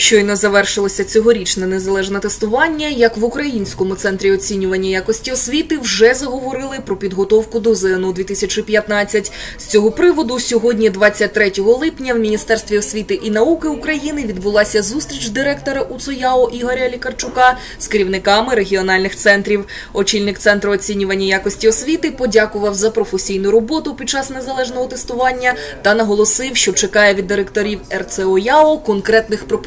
Щойно завершилося цьогорічне незалежне тестування. Як в Українському центрі оцінювання якості освіти вже заговорили про підготовку до ЗНО 2015. З цього приводу сьогодні, 23 липня, в Міністерстві освіти і науки України відбулася зустріч директора УЦОЯО Ігоря Лікарчука з керівниками регіональних центрів. Очільник центру оцінювання якості освіти подякував за професійну роботу під час незалежного тестування та наголосив, що чекає від директорів РЦО ЯО конкретних пропозицій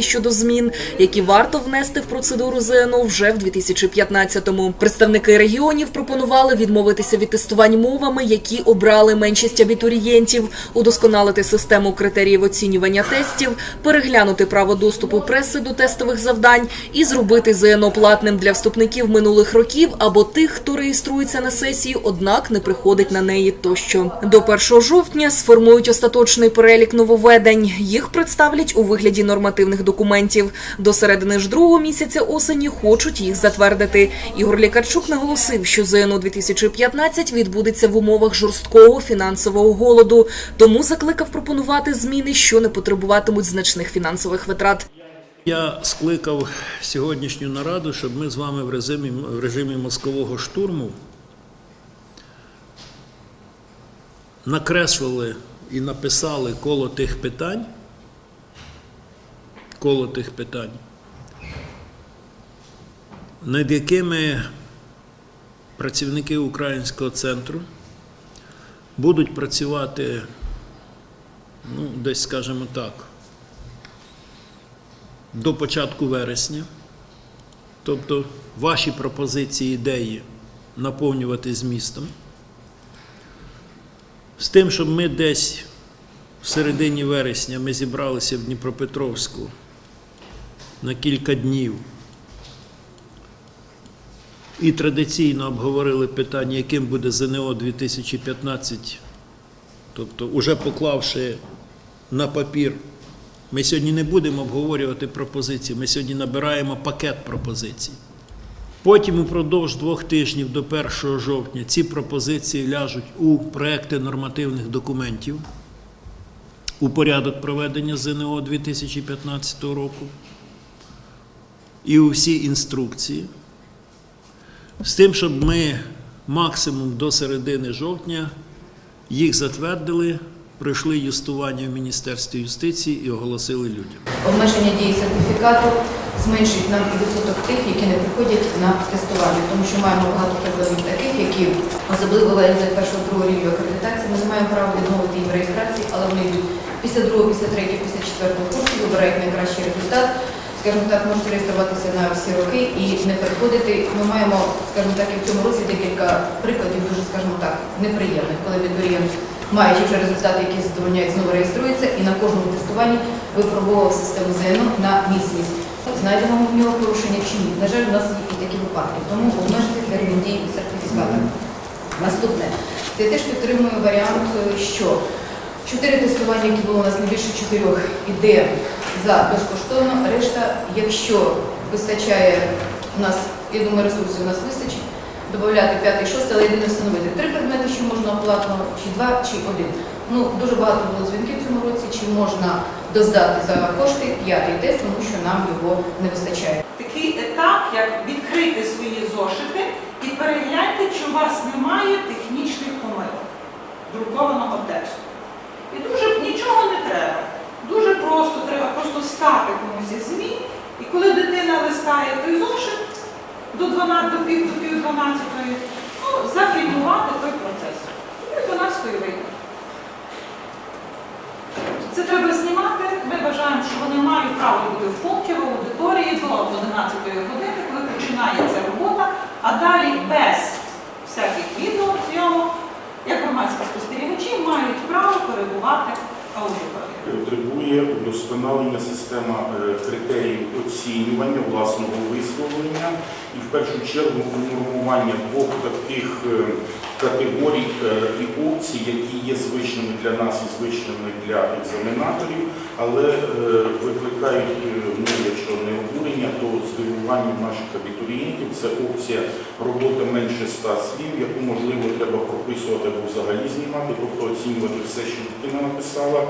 щодо змін, які варто внести в процедуру ЗНО вже в 2015-му. Представники регіонів пропонували відмовитися від тестувань мовами, які обрали меншість абітурієнтів, удосконалити систему критеріїв оцінювання тестів, переглянути право доступу преси до тестових завдань і зробити ЗНО платним для вступників минулих років або тих, хто реєструється на сесію, однак не приходить на неї тощо. До 1 жовтня сформують остаточний перелік нововведень. Їх представлять у вигляді нормативних документів. До середини ж другого місяця осені хочуть їх затвердити. Ігор Лікарчук наголосив, що ЗНО 2015 відбудеться в умовах жорсткого фінансового голоду, тому закликав пропонувати зміни, що не потребуватимуть значних фінансових витрат. Я скликав сьогоднішню нараду, щоб ми з вами в режимі, в режимі мозкового штурму накреслили і написали коло тих питань, коло тих питань, над якими працівники українського центру будуть працювати, ну, десь, скажімо так, до початку вересня. Тобто ваші пропозиції, ідеї наповнювати змістом. З тим, щоб ми десь в середині вересня ми зібралися в Дніпропетровську на кілька днів. І традиційно обговорили питання, яким буде ЗНО 2015, тобто, уже поклавши на папір. Ми сьогодні не будемо обговорювати пропозиції, ми сьогодні набираємо пакет пропозицій. Потім упродовж двох тижнів до 1 жовтня ці пропозиції ляжуть у проекти нормативних документів у порядок проведення ЗНО 2015 року і у всі інструкції. З тим, щоб ми максимум до середини жовтня їх затвердили, пройшли юстування в Міністерстві юстиції і оголосили людям. Обмеження дії сертифікату зменшить нам і відсоток тих, які не приходять на тестування, тому що маємо багато прикладів таких, які особливо ВНЗ першого другого рівня акредитації. Ми не маємо права відмовити їм реєстрації, але вони йдуть після другого, після третього, після четвертого курсу, вибирають найкращий результат. Скажімо так, можуть реєструватися на всі роки і не переходити. Ми маємо, скажімо так, і в цьому році декілька прикладів, дуже, скажімо так, неприємних, коли абітурієнт, маючи вже результати, які задовольняють, знову реєструється і на кожному тестуванні випробував систему ЗНО на міцність. Знайдемо в нього порушення чи ні. На жаль, у нас є і такі випадки, тому обмежити термін дії сертифіката. Наступне. Я теж підтримую варіант, що чотири тестування, які було у нас не більше чотирьох, іде за безкоштовно. Решта, якщо вистачає у нас, я думаю, ресурсів у нас вистачить, додати п'ятий, шостий, але єдине встановити три предмети, що можна оплатно, чи два, чи один. Ну, дуже багато було дзвінків в цьому році, чи можна доздати за кошти п'ятий тест, тому що нам його не вистачає. такий етап, як відкрити свої зошити і перегляньте, чи у вас немає технічних помилок друкованого тексту. І дуже нічого не треба. Дуже просто треба просто комусь із ЗМІ. І коли дитина листає той зошит до 12, до пів, до пів 12, ну, зафільмувати той процес. І 12 вийде. Це треба знімати. Ми вважаємо, що вони мають право бути в пункті в аудиторії до 11 години, коли починається робота, а далі без всяких відеозйомок, як громадські спостерігачі, мають право перебувати. Потребує удосконалення система е, критеріїв оцінювання власного висловлення і в першу чергу унормування двох таких е, категорій е, і опцій, які є звичними для нас і звичними для екзаменаторів, але е, викликають, е, ну, якщо не обурення, то здивування наших абітурієнтів. Це опція робота менше 100 слів, яку можливо треба прописувати або взагалі знімати, тобто оцінювати все, що дитина написала.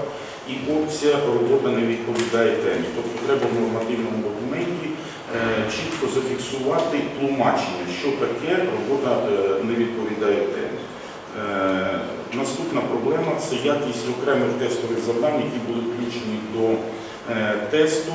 І опція робота не відповідає темі. Тобто треба в нормативному документі чітко зафіксувати тлумачення, що таке робота е, не відповідає темі. Е, Наступна проблема це якість окремих тестових завдань, які були включені до е, тесту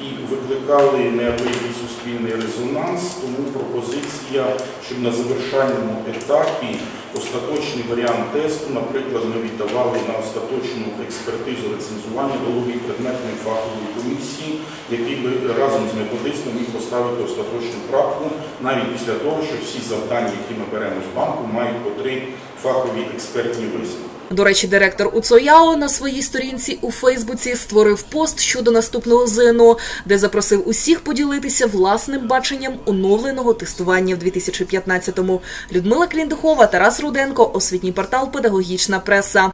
і викликали неабиякий суспільний резонанс. Тому пропозиція, щоб на завершальному етапі остаточний варіант тесту, наприклад, ми віддавали на остаточну експертизу рецензування голові предметної фахової комісії, який би разом з методистом міг поставити остаточну правку навіть після того, що всі завдання, які ми беремо з банку, мають по три фахові експертні висновки. До речі, директор УЦОЯО на своїй сторінці у Фейсбуці створив пост щодо наступного ЗНО, де запросив усіх поділитися власним баченням оновленого тестування в 2015-му. Людмила Кліндухова, Тарас Руденко, освітній портал Педагогічна преса.